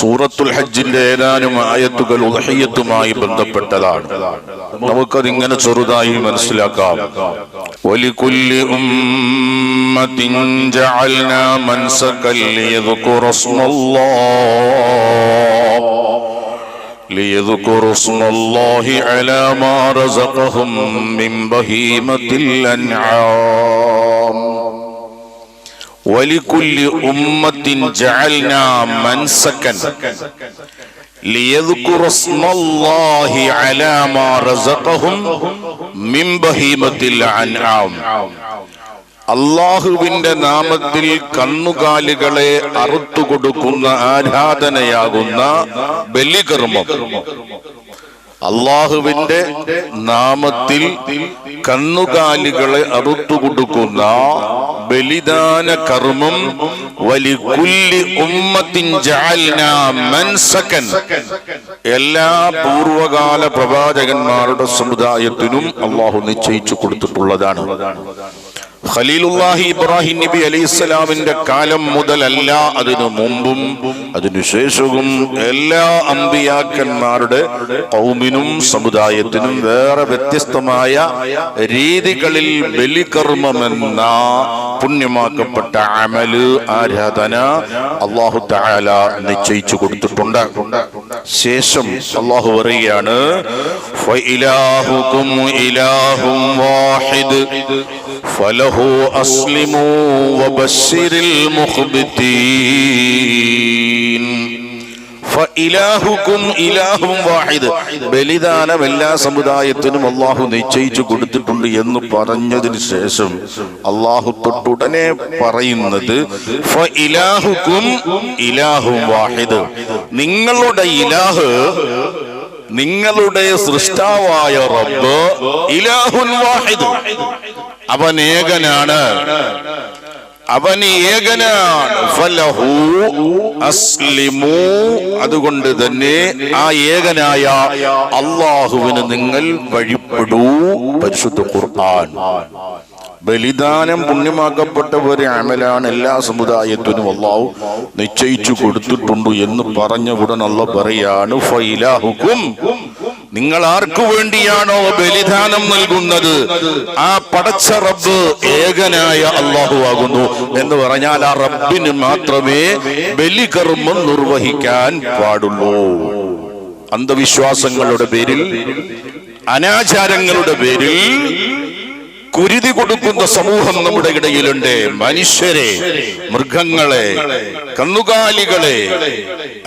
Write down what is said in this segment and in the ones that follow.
സൂറത്തുൽ ഹജ്ജിന്റെ ഏതാനും ആയത്തുകൾ ഉദഹയ്യത്തുമായി ബന്ധപ്പെട്ടതാണ് നമുക്കതിങ്ങനെ ചെറുതായി മനസ്സിലാക്കാം വലികുല്ലി ഉമ്മത്തിൻ ജഅൽനാ മൻസകൻ ലിയദ്കുറു സ്മല്ലാഹ് ليذكروا اسم الله على ما رزقهم من بهيمة الأنعام ولكل أمة جعلنا منسكا ليذكروا اسم الله على ما رزقهم من بهيمة الأنعام അള്ളാഹുവിന്റെ നാമത്തിൽ കണ്ണുകാലികളെ അറുത്തു കൊടുക്കുന്ന ആരാധനയാകുന്ന ബലികർമ്മം അള്ളാഹുവിന്റെ നാമത്തിൽ കണ്ണുകാലികളെ അറുത്തു കൊടുക്കുന്ന ബലിദാന കർമ്മം വലികുല്ലി ഉമ്മത്തിൻ മൻസകൻ. എല്ലാ പൂർവകാല പ്രവാചകന്മാരുടെ സമുദായത്തിനും അള്ളാഹു നിശ്ചയിച്ചു കൊടുത്തിട്ടുള്ളതാണ്. ഖലീലുല്ലാഹി ഇബ്രാഹിം നബി അലൈഹി സ്വലാമിന്റെ കാലം മുതലല്ല അതിനു മുമ്പും അതിനുശേഷവും എല്ലാ അമ്പിയാക്കന്മാരുടെ കൗമിനും സമുദായത്തിനും വേറെ വ്യത്യസ്തമായ രീതികളിൽ ബലികർമ്മമെന്ന പുണ്യമാക്കപ്പെട്ട അമൽ ആരാധന അള്ളാഹു തആല നിശ്ചയിച്ചു കൊടുത്തിട്ടുണ്ട്. ശേഷം അള്ളാഹു പറയുകയാണ് ഫഇലാഹുകും ഇലാഹും വാഹിദ് فله أسلموا وبشر المخبتين ഫഇലാഹുക്കും ഇലാഹും വാഹിദ് ബലിദാനം എല്ലാ സമുദായത്തിനും അള്ളാഹു നിശ്ചയിച്ചു കൊടുത്തിട്ടുണ്ട് എന്ന് പറഞ്ഞതിന് ശേഷം അള്ളാഹു തൊട്ടുടനെ പറയുന്നത് ഫഇലാഹുക്കും ഇലാഹും വാഹിദ് നിങ്ങളുടെ ഇലാഹ് നിങ്ങളുടെ സൃഷ്ടാവായ റബ്ബ് ഇലാഹുൻ വാഹിദ് അവൻ ഏകനാണ്. അവൻ ഏകനാണ്. അതുകൊണ്ട് തന്നെ ആ ഏകനായ അള്ളാഹുവിന് നിങ്ങൾ വഴിപ്പെടൂ. പരിശുദ്ധ ഖുർആൻ. ബലിദാനം പുണ്യമാക്കപ്പെട്ട ഒരു അമലാണ് എല്ലാ സമുദായത്തിനും അള്ളാഹു നിശ്ചയിച്ചു കൊടുത്തിട്ടുണ്ട് എന്ന് പറഞ്ഞ ഉടൻ അള്ള പറയാണ് ഫൈലാഹുക്കും നിങ്ങൾ ആർക്കു വേണ്ടിയാണോ ബലിദാനം നൽകുന്നത്? ആ പടച്ച റബ്ബ് ഏകനായ അള്ളാഹു ആകുന്നു എന്ന് പറഞ്ഞാൽ ആ റബ്ബിന് മാത്രമേ ബലികർമ്മം നിർവഹിക്കാൻ പാടുള്ളൂ. അന്ധവിശ്വാസങ്ങളുടെ പേരിൽ അനാചാരങ്ങളുടെ പേരിൽ കുരുതി കൊടുക്കുന്ന സമൂഹം നമ്മുടെ ഇടയിലുണ്ട്. മനുഷ്യരെ മൃഗങ്ങളെ കന്നുകാലികളെ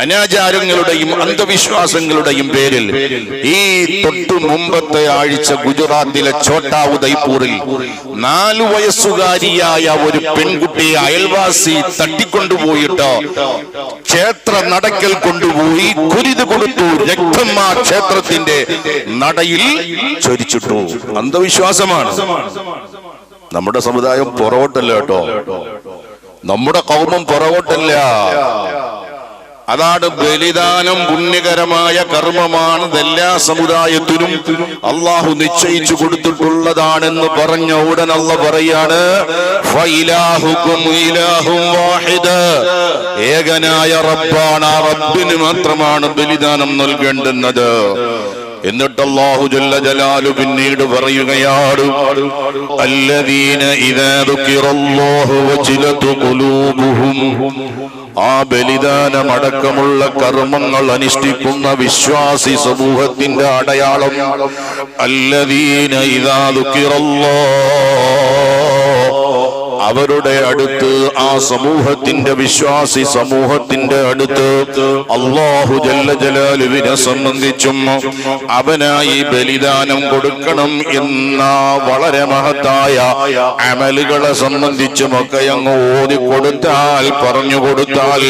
അനാചാരങ്ങളുടെയും അന്ധവിശ്വാസങ്ങളുടെയും പേരിൽ ഈ തൊട്ടു മുമ്പത്തെ ആഴ്ച ഗുജറാത്തിലെ ഛോട്ടാ ഉദയ്പൂരിൽ നാലു വയസ്സുകാരിയായ ഒരു പെൺകുട്ടിയെ അയൽവാസി തട്ടിക്കൊണ്ടുപോയിട്ട് ക്ഷേത്ര നടക്കൽ കൊണ്ടുപോയി കുരുതി കൊടുത്തു. രക്തം ആ ക്ഷേത്രത്തിന്റെ നടയിൽ ചൊരിച്ചിട്ടു. അന്ധവിശ്വാസമാണ്. നമ്മുടെ സമുദായം പുറകോട്ടല്ല കേട്ടോ. നമ്മുടെ കൗമം പുറകോട്ടല്ല. അതാണ് ബലിദാനം പുണ്യകരമായ കർമ്മമാണ് എല്ലാ സമുദായത്തിനും അള്ളാഹു നിശ്ചയിച്ചു കൊടുത്തിട്ടുള്ളതാണെന്ന് പറഞ്ഞ ഉടൻ അല്ല പറയാണ്. ഏകനായ റബ്ബാണ് ആ റബ്ബിന് മാത്രമാണ് ബലിദാനം നൽകേണ്ടുന്നത്. എന്നിട്ട് അല്ലാഹു ജല്ല ജലാലു പിന്നീട് പറയുകയാണ് അല്ലദീന ഇദാ ദുക്കിറല്ലാഹു വജിലതു ഖുലൂബുഹും. ആ ബലിദാനമടക്കമുള്ള കർമ്മങ്ങൾ അനുഷ്ഠിക്കുന്ന വിശ്വാസി സമൂഹത്തിന്റെ അടയാളം അല്ലദീന ഇദാ ദുക്കിറല്ലാഹ് അവരുടെ അടുത്ത് ആ സമൂഹത്തിന്റെ വിശ്വാസി സമൂഹത്തിന്റെ അടുത്ത് അള്ളാഹു ജല്ല ജലാലുവിനെ സംബന്ധിച്ചും അവനായി ബലിദാനം കൊടുക്കണം എന്ന വളരെ മഹത്തായ അമലുകളെ സംബന്ധിച്ചുമൊക്കെ അങ്ങ് ഓതി കൊടുത്താൽ പറഞ്ഞു കൊടുത്താൽ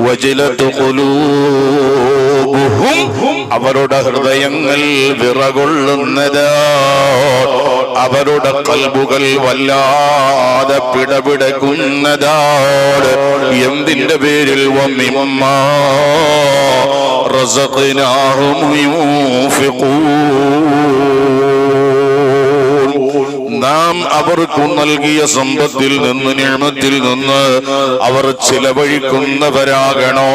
വജിലത്ത് ഖുലൂബുഹും അവരുടെ ഹൃദയങ്ങൾ വിറകൊള്ളുന്നത് അവരുടെ കൽബുകൾ വല്ലാതെ പിടപിടക്കുന്നതാണ് എന്തിന്റെ പേരിൽ വമ്മിമ്മ റസഖിനാഹും യൂഫിഖൂൻ. നാം അവർക്ക് നൽകിയ സമ്പത്തിൽ നിന്ന് നിയമത്തിൽ നിന്ന് അവർ ചിലവഴിക്കുന്നവരാകണോ?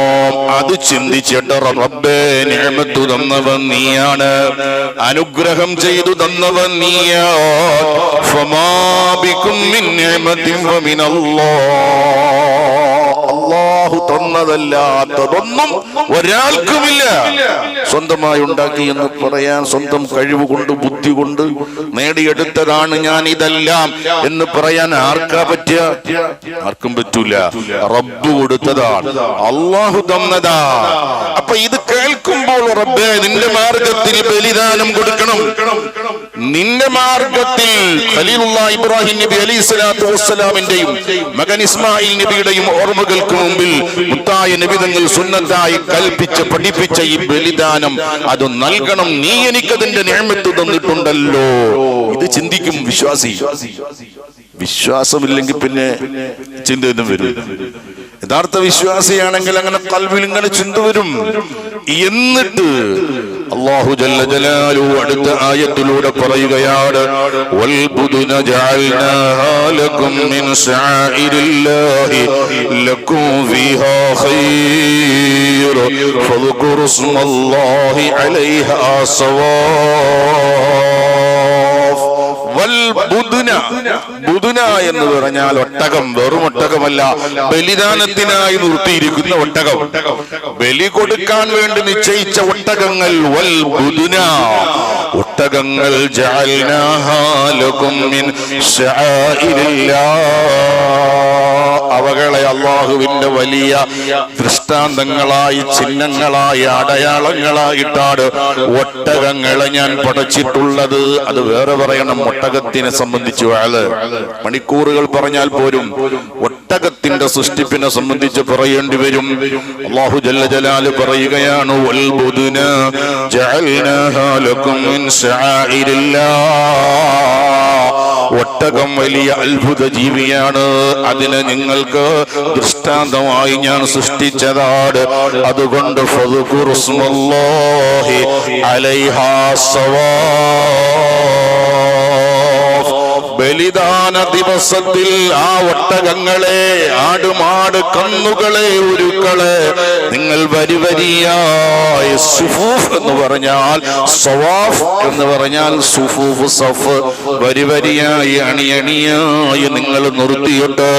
അത് ചിന്തിച്ചിട്ട് റബ്ബേ നിയമത്തു തന്നവൻ നീയാണ്. അനുഗ്രഹം ചെയ്തു തന്നവൻ നീയാ. ഫമാബിക്കും മിൻ നിഅമത്തിൻ തന്നതല്ലാത്തതൊന്നും ഒരാൾക്കുമില്ല. സ്വന്തമായി ഉണ്ടാക്കി എന്ന് പറയാൻ സ്വന്തം കഴിവ് കൊണ്ട് ബുദ്ധി കൊണ്ട് നേടിയെടുത്തതാണ് ഞാൻ ഇതെല്ലാം എന്ന് പറയാൻ ആർക്കാ പറ്റിയ ആർക്കും പറ്റൂല. റബ്ബ് കൊടുത്തതാണ്. അള്ളാഹു തന്നതാ. അപ്പൊ ഇത് കേൾക്കുമ്പോൾ റബ്ബേ നിന്റെ മാർഗത്തിൽ ബലിദാനം കൊടുക്കണം. നിന്റെ മാർഗത്തിൽ ഇബ്രാഹിം നബി അലി സ്വലാത്തു വസ്സലാമിന്റെയും മകൻ ഇസ്മായിൽ നബിയുടെയും ഓർമ്മകൾക്ക് മുമ്പിൽ മുത്തായ നബിതങ്ങൾ സുന്നത്തായി കൽപ്പിച്ച് പഠിപ്പിച്ച ഈ ബലിദാനം അത് നൽകണം. നീ എനിക്കതിന്റെ നിയമത്ത് തന്നിട്ടുണ്ടല്ലോ. ഇത് ചിന്തിക്കും വിശ്വാസി. വിശ്വാസമില്ലെങ്കിൽ പിന്നെ ചിന്തയൊന്നും വരും യഥാർത്ഥ വിശ്വാസിയാണെങ്കിൽ അങ്ങനെ കൽവിൽ ഇങ്ങനെ ചിന്ത വരും. എന്നിട്ട് അള്ളാഹു ജല്ല ജലാലു അടുത്ത ആയത്തിലൂടെ പറയുകയാണ് വൽബുദുന ജഅൽനാഹാ ലക്കും മിൻ ശാഇരില്ലാഹി ലക്കും ഫീഹാ ഖൈർ ഫദ്കുറു സ്മല്ലാഹി അലൈഹാ സവാഫ്. വൽ ബുധുന. ബുധുന. എന്ന് പറഞ്ഞാൽ ഒട്ടകം. വെറും ഒട്ടകമല്ല. ബലിദാനത്തിനായി നിർത്തിയിരിക്കുന്ന ഒട്ടകം. ബലി കൊടുക്കാൻ വേണ്ടി നിശ്ചയിച്ച ഒട്ടകങ്ങൾ. വൽ ബുധുന. ഒട്ടകങ്ങൾ അവകളെ അള്ളാഹുവിന്റെ വലിയ ദൃഷ്ടാന്തങ്ങളായി ചിഹ്നങ്ങളായി അടയാളങ്ങളായിട്ടാണ് ഒട്ടകങ്ങളെ ഞാൻ പടച്ചിട്ടുള്ളത്. അത് വേറെ പറയണം. ഒട്ടകത്തിനെ സംബന്ധിച്ച് ആൾ മണിക്കൂറുകൾ പറഞ്ഞാൽ പോലും ഒട്ടകത്തിന്റെ സൃഷ്ടിപ്പിനെ സംബന്ധിച്ച് പറയേണ്ടി വരും. അള്ളാഹു ജല്ല ജലാൽ പറയുകയാണ് ഒട്ടകം വലിയ അത്ഭുത ജീവിയാണ്. അതിനെ നിങ്ങൾക്ക് ദൃഷ്ടാന്തമായി ഞാൻ സൃഷ്ടിച്ചതാണ്. അതുകൊണ്ട് അലൈഹാസവാ. ബലിദാന ദിവസത്തിൽ ആ ഒട്ടകങ്ങളെ ആടുമാട് കണ്ണുകളെ ഉരുക്കളെ നിങ്ങൾ വരി വരിയായി സുഫൂഫ് എന്ന് പറഞ്ഞാൽ സവാഫ് എന്ന് പറഞ്ഞാൽ സുഫൂഫ് സഫ് വരി വരിയായി അണിയണിയായി നിങ്ങൾ നിർത്തിയിട്ട്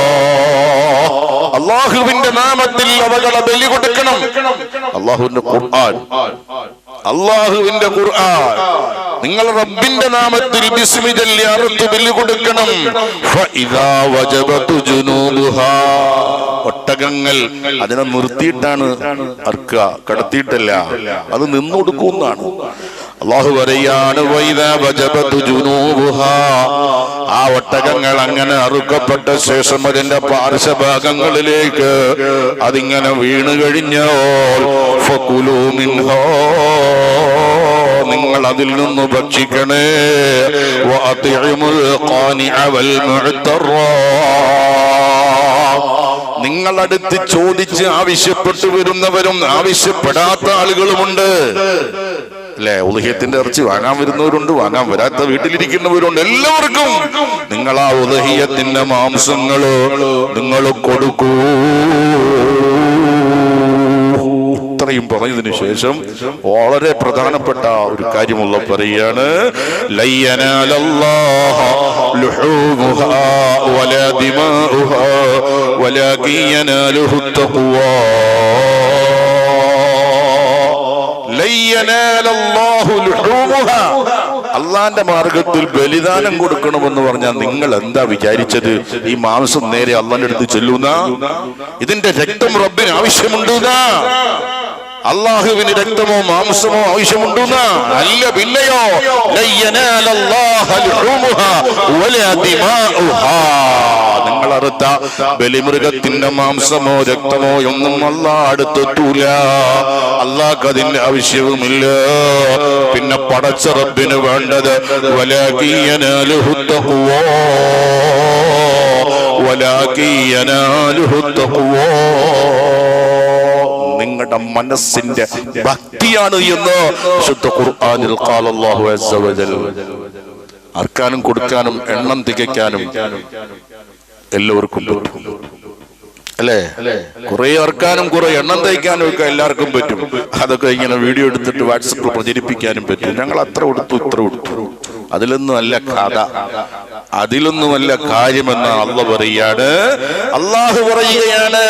ഫദ്കുറസ്മല്ലാഹ്. അള്ളാഹുവിന്റെ നാമത്തിൽ അവകളെ ബലി കൊടുക്കണം. അള്ളാഹുവിന്റെ ഖുർആൻ. അള്ളാഹുവിന്റെ ഖുർആൻ. നിങ്ങൾ റബ്ബിന്റെ നാമത്തിൽ ബലി കൊടുക്കണം. ഒട്ടകങ്ങൾ അതിനെ നിർത്തിയിട്ടാണ് അർക്കുക കടത്തിയിട്ടല്ല. അത് നിന്നു കൊടുക്കുന്നതാണ് അള്ളാഹു പറയാണ്. ആ ഒട്ടകങ്ങൾ അങ്ങനെ അറുക്കപ്പെട്ട ശേഷം അതിന്റെ പാർശ്വഭാഗങ്ങളിലേക്ക് അതിങ്ങനെ വീണു കഴിഞ്ഞോ ഫകുലൂ മിൻഹാ. നിങ്ങൾ അതിൽ നിന്ന് ഭക്ഷിക്കണേ. നിങ്ങളടുത്ത് ചോദിച്ച് ആവശ്യപ്പെട്ടു വരുന്നവരും ആവശ്യപ്പെടാത്ത ആളുകളുമുണ്ട് അല്ലെ? ഉദഹ്യത്തിന്റെ ഇറച്ചി വാങ്ങാൻ വരുന്നവരുണ്ട് വാങ്ങാൻ വരാത്ത വീട്ടിലിരിക്കുന്നവരുണ്ട്. എല്ലാവർക്കും നിങ്ങൾ ആ ഉദഹ്യത്തിന്റെ മാംസങ്ങൾ നിങ്ങൾ കൊടുക്കൂ. ഇത്രയും പറഞ്ഞതിന് ശേഷം വളരെ പ്രധാനപ്പെട്ട ഒരു കാര്യമുള്ള പറയാണ്. ലയ്യനാലല്ലാഹ അള്ളാന്റെ മാർഗത്തിൽ ബലിദാനം കൊടുക്കണമെന്ന് പറഞ്ഞാൽ നിങ്ങൾ എന്താ വിചാരിച്ചത്? ഈ മാംസം നേരെ അള്ളാന്റെ അടുത്ത് ചെല്ലുന്ന? ഇതിന്റെ രക്തം റബ്ബിന് ആവശ്യമുണ്ട് അള്ളാഹുവിന് രക്തമോ മാംസമോ ആവശ്യമുണ്ടോ അല്ല പിന്നെയോ? ലയ്യനാലല്ലാഹ ലുഹൂമുഹാ വലാ ദിമാഉഹാ. അറുത്ത ബലിമൃഗത്തിന്റെ മാംസമോ രക്തമോ ഒന്നും അല്ല അടുത്തെത്തൂല അള്ളാഹ് അതിന്റെ ആവശ്യവുമില്ല. പിന്നെ പടച്ച റബ്ബിന് വേണ്ടത് വലാകിയനാലുഹു തഖ്വാ വലാകിയനാലുഹു തഖ്വാ നിങ്ങളുടെ മനസ്സിന്റെ ഭക്തിയാണ് എന്ന് ശുദ്ധ ഖുർആനിൽ ആർക്കാനും കൊടുക്കാനും എണ്ണം തികയ്ക്കാനും എല്ലാവർക്കും പറ്റും. അല്ലേ? കുറെ ഇറക്കാനും കുറെ എണ്ണം തയ്ക്കാനും ഒക്കെ എല്ലാവർക്കും പറ്റും. അതൊക്കെ ഇങ്ങനെ വീഡിയോ എടുത്തിട്ട് വാട്സപ്പിൽ പ്രചരിപ്പിക്കാനും പറ്റും. ഞങ്ങൾ അത്ര കൊടുത്തു ഇത്ര കൊടുത്തു അതിലൊന്നുമല്ല കഥ. അതിലൊന്നുമല്ല കാര്യമെന്ന് അള്ള പറയാണ്. അള്ളാഹു പറയുകയാണ്.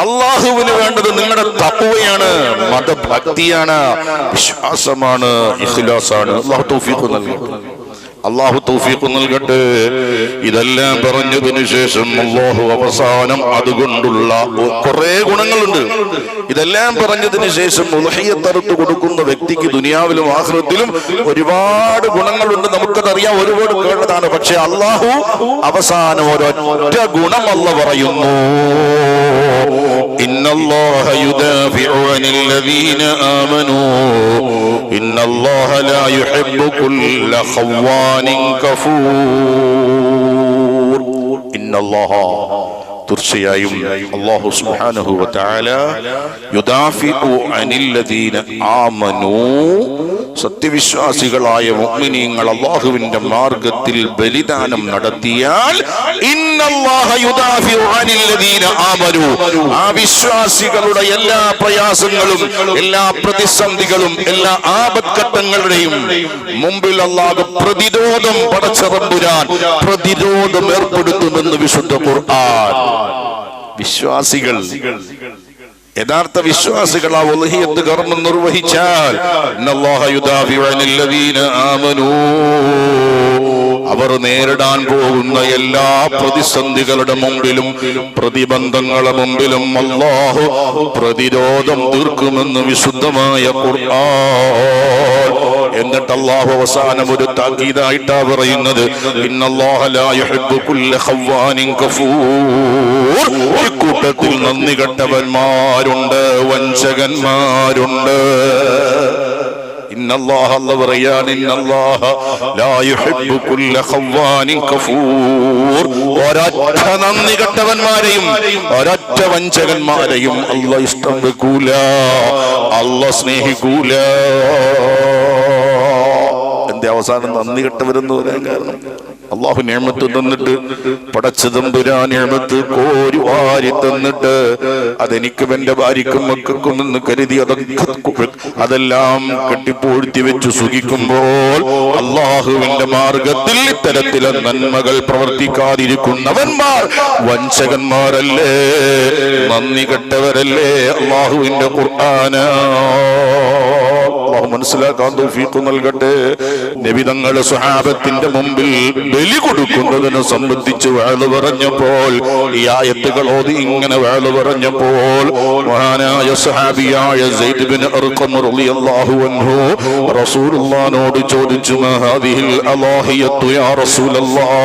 അള്ളാഹുവിന് വേണ്ടത് നിങ്ങളുടെ തപ്പുവയാണ് മതഭക്തിയാണ് വിശ്വാസമാണ് ഇഖ്ലാസാണ്. അള്ളാഹു തൗഫീഖ് നൽകട്ടെ. അള്ളാഹു തൗഫീഖ് നൽകട്ടെ ഇതെല്ലാം പറഞ്ഞതിന് ശേഷം അള്ളാഹു അവസാനം അതുകൊണ്ടുള്ള കുറെ ഗുണങ്ങളുണ്ട് ഇതെല്ലാം പറഞ്ഞതിന് ശേഷം ഉലഹയ്യത്തറുത്ത് കൊടുക്കുന്ന വ്യക്തിക്ക് ദുനിയാവിലും ആഹ്റത്തിലും ഒരുപാട് ഗുണങ്ങളുണ്ട് നമുക്കതറിയാം ഒരുപാട് കേട്ടതാണ് പക്ഷെ അള്ളാഹു അവസാനം ഒരൊറ്റ ഗുണം അല്ല പറയുന്നു إن الله يدافع عن الذين آمنوا إن الله لا يحب كل خوان كفور إن الله തീർച്ചയായും അള്ളാഹു സുബ്ഹാനഹു സത്യവിശ്വാസികളായ മുഅ്മിനീങ്ങൾ അള്ളാഹുവിന്റെ മാർഗത്തിൽ ബലിദാനം നടത്തിയാൽ വിശ്വാസികളുടെ എല്ലാ പ്രയാസങ്ങളും എല്ലാ പ്രതിസന്ധികളും എല്ലാ ആപത്ഘട്ടങ്ങളുടെയും മുമ്പിൽ അള്ളാഹു പ്രതിരോധം പടച്ചറമ്പുരാൻ പ്രതിരോധം ഏർപ്പെടുത്തുമെന്ന് വിശുദ്ധ ഖുർആൻ. വിശ്വാസികൾ. യഥാർത്ഥ വിശ്വാസികൾ ആ ഒലഹിയത്ത് കർമ്മം നിർവഹിച്ചാൽ. അവർ നേരിടാൻ പോകുന്ന എല്ലാ പ്രതിസന്ധികളുടെ മുമ്പിലും പ്രതിബന്ധങ്ങളുടെ മുമ്പിലും അല്ലാഹു പ്രതിരോധം തീർക്കുമെന്ന് വിശുദ്ധമായ ഖുർആൻ. എന്നിട്ട് അല്ലാഹു അവസാനം ഒരു താക്കീതായിട്ടാ പറയുന്നത് ഇക്കൂട്ടത്തിൽ നന്ദി കെട്ടവന്മാരുണ്ട് വഞ്ചകന്മാരുണ്ട്. ഇന്നല്ലാഹ അല്ല പറയാൻ ഇന്നല്ലാഹ. ലാ യുഹിബ്ബു കുല്ല ഖവ്വാനിൻ കഫൂർ. ഒരൊറ്റ നന്ദി കെട്ടവന്മാരെയും ഒരൊറ്റ വഞ്ചകന്മാരെയും അല്ല ഇഷ്ടം വെക്കൂല. അല്ല സ്നേഹിക്കൂല. എന്റെ അവസാനം നന്ദി കെട്ടവരെന്ന് പറയാൻ കാരണം? അള്ളാഹു നിയമത്ത് തന്നിട്ട് പടച്ചതമ്പുരാൻ നിയമത്ത് കോരി വാരി തന്നിട്ട് അതെനിക്കും എന്റെ ഭാര്യക്കും മക്കൾക്കും എന്ന് കരുതി അതൊക്കെ അതെല്ലാം കെട്ടിപ്പോഴ്ത്തി വെച്ച് സുഖിക്കുമ്പോൾ അള്ളാഹുവിന്റെ മാർഗത്തിൽ ഇത്തരത്തിലെ നന്മകൾ പ്രവർത്തിക്കാതിരിക്കുന്നവന്മാർ വഞ്ചകന്മാരല്ലേ? നന്ദി കെട്ടവരല്ലേ? അള്ളാഹുവിന്റെ അള്ളാഹു മനസ്സിലാക്കാൻ തൗഫീഖ് നൽകട്ടെ. നബിതങ്ങൾ സ്വഹാബത്തിന്റെ മുമ്പിൽ ബലി കൊടുക്കുന്നതിനെ സംബന്ധിച്ച് വേൾ പറഞ്ഞപ്പോൾ ഈ ആയത്തുകൾ ഓതി ഇങ്ങനെ വേൾ പറഞ്ഞപ്പോൾ മഹാനായ സഹാബിയായ റസൂലുള്ളാനോട് ചോദിച്ചു മഹാദിഹിൽ അലാഹിയത്തു യാ റസൂലല്ലാഹ്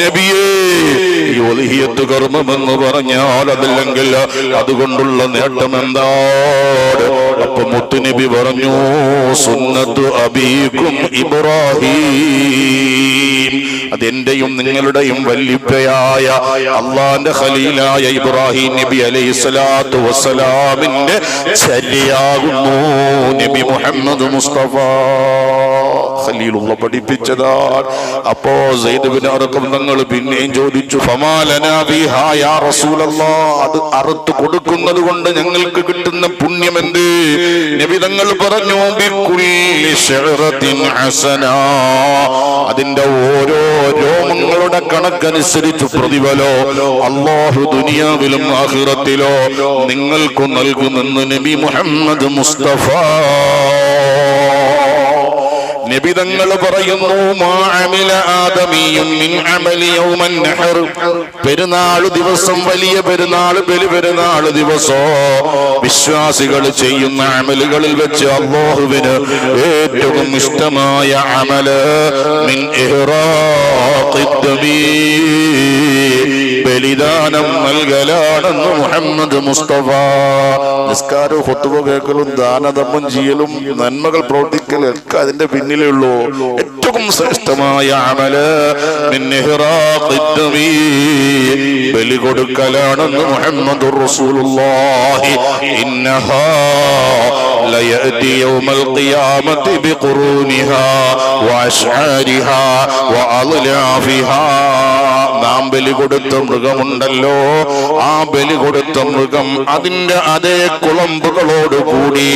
നബിയേ ഈ ഒലിഹിയത്ത് കർമ്മമെന്ന് പറഞ്ഞാൽ അതല്ലെങ്കിൽ അതുകൊണ്ടുള്ള നേട്ടം എന്താണ് അപ്പൊ മുത്തുനബി പറഞ്ഞു സുന്നത്തു അബീക്കും ഇബ്രാഹിം. അതെന്റെയും നിങ്ങളുടെയും വല്ലിപ്പയായ അള്ളാന്റെ ഖലീലായ ഇബ്രാഹിം നബി അലൈഹി സ്വലാത്തു വസ്സലാമിന്റെ ചര്യയാകുന്നു നബി മുഹമ്മദ് മുസ്തഫ. ഖലീലുള്ള പഠിപ്പിച്ചതാണ്. അപ്പോ അറക്കം തങ്ങൾ പിന്നെയും ചോദിച്ചു അത് അറുത്ത് കൊടുക്കുന്നത് കൊണ്ട് ഞങ്ങൾക്ക് കിട്ടുന്ന പുണ്യം എന്ത്? നബി തങ്ങൾ പറഞ്ഞു അതിന്റെ ഓരോ രോമങ്ങളുടെ കണക്കനുസരിച്ച് പ്രതിഫലോ അള്ളാഹു ദുനിയാവിലും ആഖിറത്തിലോ നിങ്ങൾക്ക് നൽകുമെന്ന് നബി മുഹമ്മദ് മുസ്തഫ. നബിതങ്ങൾ പറയുന്നു പെരുന്നാൾ ദിവസം വലിയ പെരുന്നാൾ ബലി പെരുന്നാൾ ദിവസോ? വിശ്വാസികൾ ചെയ്യുന്ന അമലുകളിൽ വെച്ച് അള്ളാഹുവിന് ഏറ്റവും ഇഷ്ടമായ അമൽ മിൻ ഇഹ്റാഖി ബലിദാനം നൽകലാണെന്ന് മുഹമ്മദ് മുസ്തഫ നിസ്കാരവും ഹൊത്തുവ കേൾക്കലും ദാനധർമ്മം ചെയ്യലും നന്മകൾ പ്രവർത്തിക്കലും ഒക്കെ അതിന്റെ പിന്നിലേ ഉള്ളൂ ഏറ്റവും ശ്രേഷ്ഠമായ അമല് മിൻ ഇഹ്റാഖി ദമീ ബലി കൊടുക്കലാണെന്ന് മുഹമ്മദ് റസൂലുള്ളാഹി ഇന്നഹാ ليأتي يوم القيامة بقرونها وأشعارها وأضلافها നാം ബലി കൊടുത്ത മൃഗമുണ്ടല്ലോ. ആ ബലി കൊടുത്ത മൃഗം അതിന്റെ അതേ കുളമ്പുകളോടുകൂടി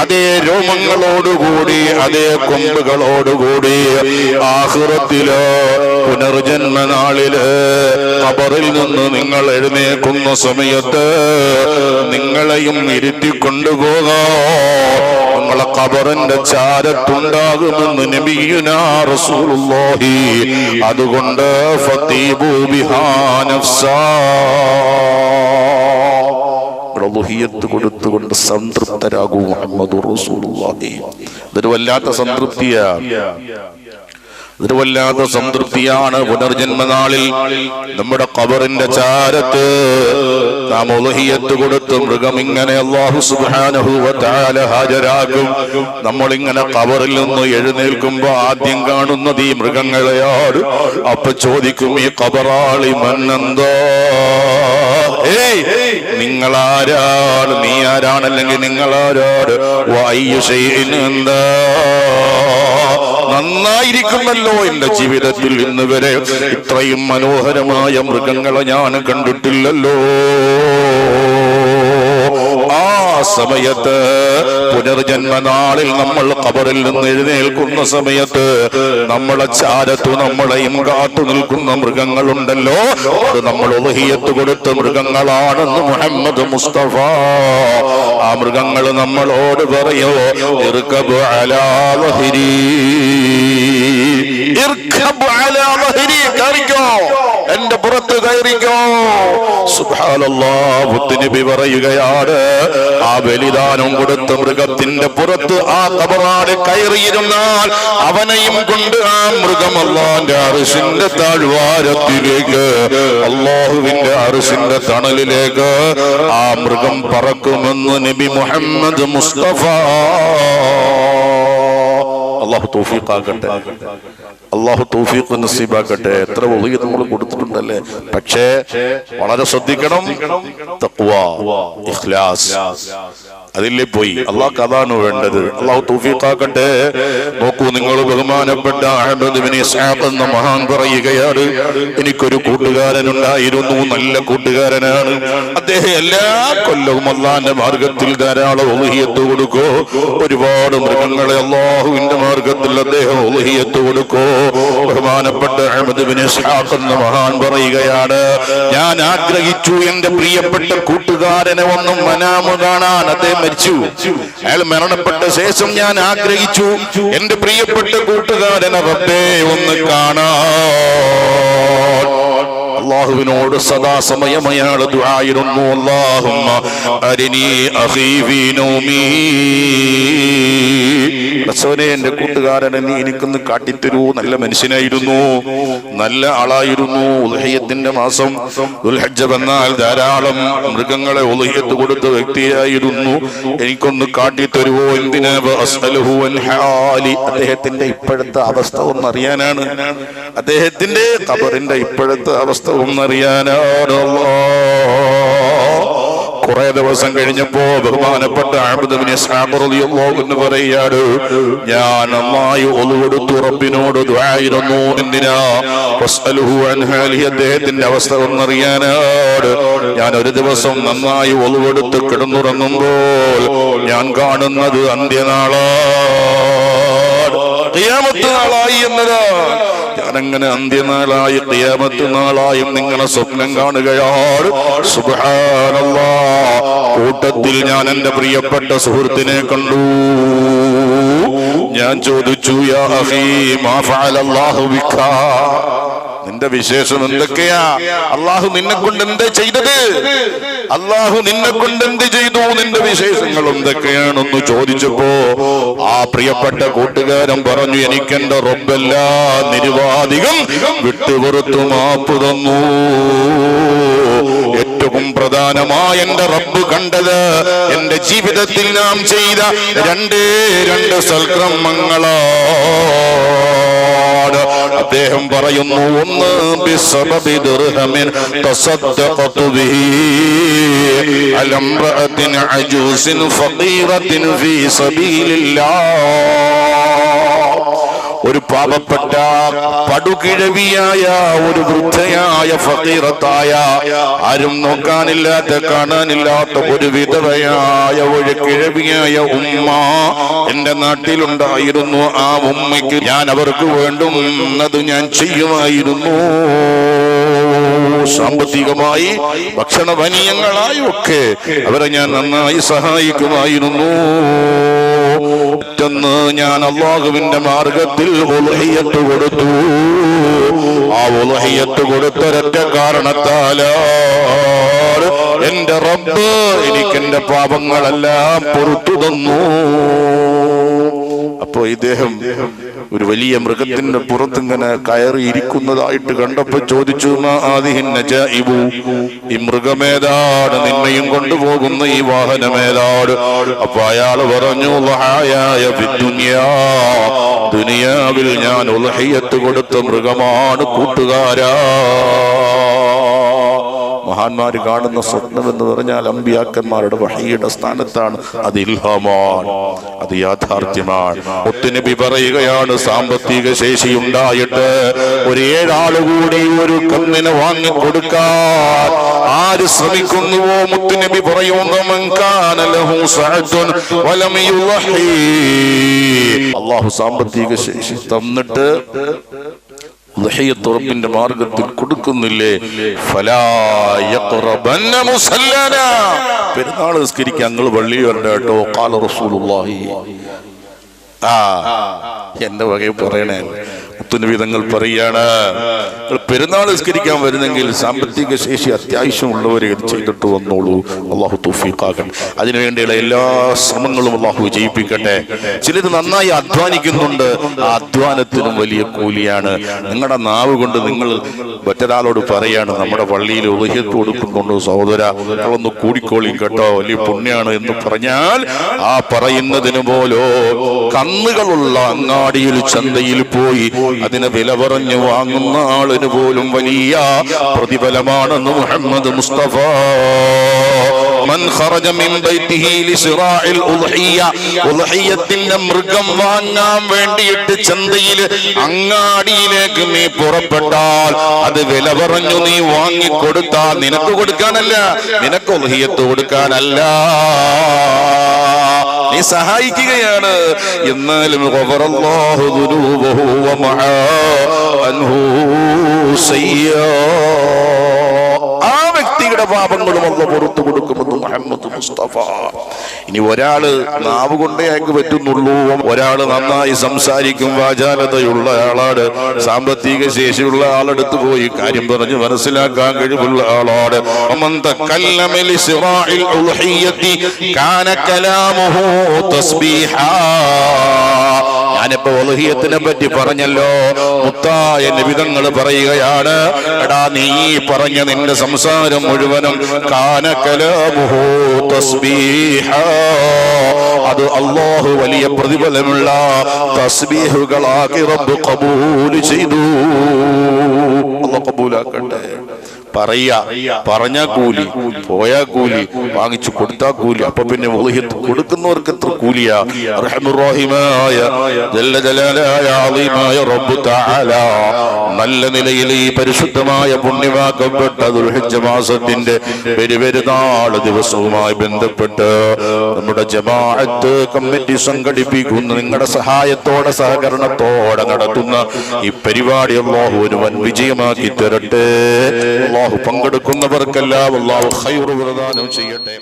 അതേ രോമങ്ങളോടുകൂടി അതേ കൊമ്പുകളോടുകൂടി പുനർജന്മ നാളിൽ ഖബറിൽ നിന്ന് നിങ്ങൾ എഴുന്നേക്കുന്ന സമയത്ത് നിങ്ങളെയും ഇരുത്തി കൊണ്ടുപോകാ നിങ്ങളെ കബറിന്റെ ചാരത്തുണ്ടാകുമെന്ന് നബിയുനാ റസൂലുള്ളാഹി. അതുകൊണ്ട് ഫതീബു ബിഹാ നഫ്സാ. റുഹിയത്ത് കൊടുത്തുകൊണ്ട് സംതൃപ്തരാകൂ മുഹമ്മദ് റസൂലുള്ളാഹി. ഇതൊരു വല്ലാത്ത സംതൃപ്തിയാണ് ഇതൊരു വല്ലാത്ത സംതൃപ്തിയാണ് പുനർജന്മനാളിൽ നമ്മുടെ കബറിന്റെ ചാരത്ത് നാം ഒലഹിയത്ത് കൊടുത്ത് മൃഗം ഇങ്ങനെ അള്ളാഹു സുബ്ഹാനഹു ഹാജരാകും. നമ്മളിങ്ങനെ കബറിൽ നിന്ന് എഴുന്നേൽക്കുമ്പോ ആദ്യം കാണുന്നത് ഈ മൃഗങ്ങളെയാണ് അപ്പൊ ചോദിക്കും ഈ കബറാളി മന്നെന്തോ ഏയ് നിങ്ങൾ ആരാണ് നീ ആരാണല്ലെങ്കിൽ നിങ്ങൾ വായു എന്താ നന്നായിരിക്കുന്നല്ലോ എന്റെ ജീവിതത്തിൽ ഇന്ന് വരെ. ഇത്രയും മനോഹരമായ മൃഗങ്ങളെ ഞാൻ കണ്ടിട്ടില്ലല്ലോ. ആ സമയത്ത് പുനർജന്മനാളിൽ നമ്മൾ കബറിൽ നിന്ന് എഴുന്നേൽക്കുന്ന സമയത്ത് നമ്മളെ ചാരത്തു നമ്മളെയും കാത്തു നിൽക്കുന്ന മൃഗങ്ങളുണ്ടല്ലോ. അത് നമ്മൾ ഒഹിയത്ത് കൊടുത്ത മൃഗങ്ങളാണെന്ന് മുഹമ്മദ് മുസ്തഫ. ആ മൃഗങ്ങൾ നമ്മളോട് പറയോ ഇർക്കബ് അലാ എന്റെ പുറത്ത് കയറിക്കോ. നബി പറയുകയാണ്. ആ ബലിദാനം കൊടുത്ത മൃഗത്തിന്റെ പുറത്ത് ആ കബറാട് കയറിയിരുന്നാൽ അവനെയും കൊണ്ട് ആ മൃഗം അറിഷിന്റെ താഴ്വാരത്തിലേക്ക് അള്ളാഹുവിന്റെ അറിശിന്റെ തണലിലേക്ക് ആ മൃഗം പറക്കുമെന്ന് നബി മുഹമ്മദ് മുസ്തഫ. അള്ളാഹു തൗഫീഖാക്കട്ടെ അള്ളാഹു തൗഫീഖ് നസീബാക്കട്ടെ. എത്ര ഒളിയ നമ്മൾ കൊടുത്തിട്ടുണ്ടല്ലേ? പക്ഷേ വളരെ ശ്രദ്ധിക്കണം. ഇഖ്ലാസ്. അതില്ലേ പോയി. അള്ളാഹ് അതാണ് വേണ്ടത്. അള്ളാഹു തൂഫിക്കാക്കട്ടെ നോക്കൂ നിങ്ങൾ ബഹുമാനപ്പെട്ട എന്ന മഹാൻ പറയുകയാണ്. എനിക്കൊരു കൂട്ടുകാരനുണ്ടായിരുന്നു. നല്ല കൂട്ടുകാരനാണ്. അദ്ദേഹം എല്ലാ കൊല്ലവും അള്ളാന്റെ മാർഗത്തിൽ ധാരാളം ഒളിയത്ത് കൊടുക്കോ. ഒരുപാട് മൃഗങ്ങളെ അള്ളാഹുവിന്റെ മാർഗത്തിൽ അദ്ദേഹം ഒളിയത്ത് കൊടുക്കോ. ബഹുമാനപ്പെട്ട എന്ന മഹാൻ പറയുകയാണ് ഞാൻ ആഗ്രഹിച്ചു. എന്റെ പ്രിയപ്പെട്ട കൂട്ടുകാരനെ ഒന്നും മനാമ കാണാൻ അദ്ദേഹം മരിച്ചു. അയാൾ മരണപ്പെട്ട ശേഷം ഞാൻ ആഗ്രഹിച്ചു. എന്റെ പ്രിയപ്പെട്ട കൂട്ടുകാരനെ റബ്ബേ ഒന്ന് കാണാൻ. അള്ളാഹുവിനോട് സദാസമയം അയാൾ ദുആയിരുന്നു അല്ലാഹുമ്മ അരിനി അഖീ ഫീ നൗമീ. എന്റെ കൂട്ടുകാരനെ നീ എനിക്കൊന്ന് കാട്ടിത്തരൂ. നല്ല മനുഷ്യനായിരുന്നു. നല്ല ആളായിരുന്നു. ഉൽഹയ്യത്തിന്റെ മാസം ദുൽഹജ്ജ വന്നാൽ ധാരാളം മൃഗങ്ങളെ ഉൽഹയ്യത്ത് കൊടുത്ത വ്യക്തിയായിരുന്നു. എനിക്കൊന്ന് കാട്ടിത്തരുവോ? എന്തിനാ? അദ്ദേഹത്തിന്റെ ഇപ്പോഴത്തെ അവസ്ഥ ഒന്നറിയാനാണ്. അദ്ദേഹത്തിന്റെ ഖബറിന്റെ ഇപ്പോഴത്തെ അവസ്ഥ ഒന്നറിയാനാണ് അല്ലാഹ് കുറെ ദിവസം കഴിഞ്ഞപ്പോ ബഹുമാനപ്പെട്ട എന്ന് പറയാണ് ഞാൻ അമ്മായി ഒന്നുകൊടുത്തു റബ്ബിനോട് ദ്വായിരുന്നു എന്തിനാ? അദ്ദേഹത്തിന്റെ അവസ്ഥ ഒന്നറിയാനാട് ഞാൻ ഒരു ദിവസം നന്നായി ഒന്നുകൊടുത്ത് കിടന്നുറങ്ങുമ്പോൾ ഞാൻ കാണുന്നത് അന്ത്യനാളാണ് ഖിയാമത്ത് നാളായി എന്നത്. ഞാനങ്ങനെ അന്ത്യനാളായി ഖിയാമത്ത് നാളായും നിങ്ങളെ സ്വപ്നം കാണുകയാണ്. സുബ്ഹാനല്ലാ. കൂട്ടത്തിൽ ഞാൻ എന്റെ പ്രിയപ്പെട്ട സുഹൃത്തിനെ കണ്ടു. ഞാൻ ചോദിച്ചു യാ അഖീ മാ ഫഅലല്ലാഹു ബിക നിന്റെ വിശേഷം എന്തൊക്കെയാ? അള്ളാഹു നിന്നെ കൊണ്ട് എന്ത് ചെയ്തത്? അള്ളാഹു നിന്നെ കൊണ്ട് എന്ത് ചെയ്തു? നിന്റെ വിശേഷങ്ങൾ എന്തൊക്കെയാണെന്ന് ചോദിച്ചപ്പോ ആ പ്രിയപ്പെട്ട കൂട്ടുകാരൻ പറഞ്ഞു എനിക്കെന്റെ റബ്ബെല്ലാ നിരുവാധികം വിട്ടുപുറത്തു മാപ്പ് തന്നു. ഏറ്റവും പ്രധാനമായ എന്റെ റബ്ബ് കണ്ടത്. എന്റെ ജീവിതത്തിൽ നാം ചെയ്ത രണ്ടേ രണ്ട് സൽക്രമങ്ങളാണ്. അദ്ദേഹം പറയുന്നു ഒന്ന് അജൂസിൻ ഫീ ഒരു പാപപ്പെട്ട പടുകിഴവിയായ ഒരു വൃദ്ധയായ ഫീറത്തായ ആരും നോക്കാനില്ലാത്ത കാണാനില്ലാത്ത ഒരു വിധവയായ ഒരു കിഴവിയായ ഉമ്മ എന്റെ നാട്ടിലുണ്ടായിരുന്നു. ആ ഉമ്മയ്ക്ക് ഞാൻ അവർക്ക് വേണ്ടുന്നത് ഞാൻ ചെയ്യുമായിരുന്നു. സാമ്പത്തികമായി ഭക്ഷണപാനീയങ്ങളായും ഒക്കെ അവരെ ഞാൻ നന്നായി സഹായിക്കുമായിരുന്നു. മറ്റൊന്ന് ഞാൻ അള്ളാഹുവിന്റെ മാർഗത്തിൽ ഉലഹിയത്ത് കൊടുത്തു. ആ ഉലഹിയത്ത് കൊടുത്തൊരൊറ്റ കാരണത്താല എന്റെ റബ്ബ് എനിക്ക് എന്റെ പാപങ്ങളെല്ലാം പൊറുത്തു തന്നു. അപ്പോ ഇദ്ദേഹം ഒരു വലിയ മൃഗത്തിന്റെ പുറത്തിങ്ങനെ കയറി ഇരിക്കുന്നതായിട്ട് കണ്ടപ്പോ ചോദിച്ചു "മാ ഹാദിഹിൻ ഈ മൃഗമേതാണ് നിന്നെയും കൊണ്ടുപോകുന്ന ഈ വാഹനമേതാണ് അപ്പൊ അയാൾ പറഞ്ഞു. ദുനിയാവിൽ ഞാൻ ഉൽഹയ്യത്ത് കൊടുത്ത മൃഗമാണ് കൂട്ടുകാരാ. മഹാന്മാര് കാണുന്ന സ്വപ്നം എന്ന് പറഞ്ഞാൽ അമ്പിയാക്കന്മാരുടെ വഹയുടെ സ്ഥാനത്താണ്. അത് ഇൽഹമാണ് അത് യാഥാർത്ഥ്യമാണ്. ഒത്തുനബി പറയുകയാണ് സാമ്പത്തിക ശേഷി ഉണ്ടായിട്ട് ഒരു ഏഴാൾ കൂടി ഒരു കന്നിനെ വാങ്ങിക്കൊടുക്കാൻ ആര് ശ്രമിക്കുന്നുവോ? മുത്തുനബി പറയുന്നു. അള്ളാഹു സാമ്പത്തിക ശേഷി തന്നിട്ട് മാർഗത്തിൽ കൊടുക്കുന്നില്ലേ. പെരുന്നാൾ നിസ്കരിക്കാൻ ഞങ്ങൾ പള്ളി വരണ്ട കാല റസൂലുള്ളാഹി. ആ എന്റെ വകയിൽ പറയണേ. മുത്തുനിവിധങ്ങൾ പറയാണ് നിങ്ങൾ പെരുന്നാൾ നിസ്കരിക്കാൻ വരുന്നെങ്കിൽ സാമ്പത്തിക ശേഷി അത്യാവശ്യമുള്ളവരെ ചെയ്തിട്ട് വന്നോളൂ. അള്ളാഹു തൗഫീഖാകട്ടെ. അതിനുവേണ്ടിയുള്ള എല്ലാ ശ്രമങ്ങളും അള്ളാഹു ജയിപ്പിക്കട്ടെ ചിലത് നന്നായി അധ്വാനിക്കുന്നുണ്ട്. ആ അധ്വാനത്തിനും വലിയ കൂലിയാണ്. നിങ്ങളുടെ നാവ് കൊണ്ട് നിങ്ങൾ മറ്റൊരാളോട് പറയാണ് നമ്മുടെ പള്ളിയിൽ ഉപഹിയത്ത് കൊടുക്കുന്നുണ്ട് സഹോദര നിങ്ങളൊന്ന് കൂടിക്കോളി കേട്ടോ വലിയ പുണ്യാണ്. എന്ന് പറഞ്ഞാൽ ആ പറയുന്നതിന് പോലോ കന്നുകളുള്ള അങ്ങാടിയിൽ ചന്തയിൽ പോയി അതിനെ വില പറഞ്ഞു വാങ്ങുന്ന ആളിന് പോലും വലിയ പ്രതിഫലമാണെന്ന് മുഹമ്മദ് മുസ്തഫ. മൻ ഖറജ മിൻ ബൈതിഹി ലിസ്റാഇൽ ഉദ്ഹിയ. ഉദ്ഹിയത്തിന്റെ മൃഗം വാങ്ങാൻ വേണ്ടിയിട്ട് ചന്തയിൽ അങ്ങാടിയിലേക്ക് നീ പുറപ്പെട്ടാൽ അത് വില പറഞ്ഞു നീ വാങ്ങിക്കൊടുത്താൽ നിനക്ക് കൊടുക്കാനല്ല. നിനക്ക് ഉൽഹിയത്ത് കൊടുക്കാനല്ല. സഹായിക്കുകയാണ്. എന്നാലും അൻഹു സയ്യാ. പാപങ്ങളും അല്ല പുറത്തു കൊടുക്കുമെന്ന് മുഹമ്മദ് മുസ്തഫ. ഇനി ഒരാൾ നാവ് കൊണ്ടേ അയക്ക് പറ്റുന്നുള്ളൂ. ഒരാൾ നന്നായി സംസാരിക്കും വാചാലതയുള്ള ആളാണ്. സാമ്പത്തിക ശേഷിയുള്ള ആളെടുത്ത് പോയി കാര്യം പറഞ്ഞ് മനസ്സിലാക്കാൻ കഴിവുള്ള ആളാണ്. കാന കലാമുഹു തസ്ബീഹാ. ഞാനിപ്പോ ഒലുഹിയത്തിനെ പറ്റി പറഞ്ഞല്ലോ. മുത്തായ നിബിതങ്ങൾ പറയുകയാണ്. എടാ നീ പറഞ്ഞ നിന്റെ സംസാരം മുഴുവനും കാനക്കലമുഹോ അത് അള്ളാഹു വലിയ പ്രതിഫലമുള്ള തസ്ബീഹുകളാക്കി റബ്ബ് കബൂൽ ചെയ്തു. അള്ളാഹ് കബൂലാക്കട്ടെ. പറയാ പറഞ്ഞ കൂലി. പോയ കൂലി. വാങ്ങിച്ചു കൊടുത്താ കൂലി. അപ്പൊ പിന്നെ കൊടുക്കുന്നവർക്ക് എത്ര കൂലിയാ? നല്ല നിലയിൽ ഈ പരിശുദ്ധമായ പുണ്യമാക്കപ്പെട്ട ദുൽഹിജ്ജ മാസത്തിന്റെ ദിവസവുമായി ബന്ധപ്പെട്ട് നമ്മുടെ ജമാഅത്ത് കമ്മിറ്റി സംഘടിപ്പിക്കുന്ന. നിങ്ങളുടെ സഹായത്തോടെ സഹകരണത്തോടെ നടത്തുന്ന ഈ പരിപാടി അള്ളാഹു ഒരു വൻ വിജയമാക്കി തരട്ടെ. അള്ളാഹു പങ്കെടുക്കുന്നവർക്കെല്ലാം അള്ളാഹു ഹൈറു പ്രദാനം ചെയ്യട്ടെ.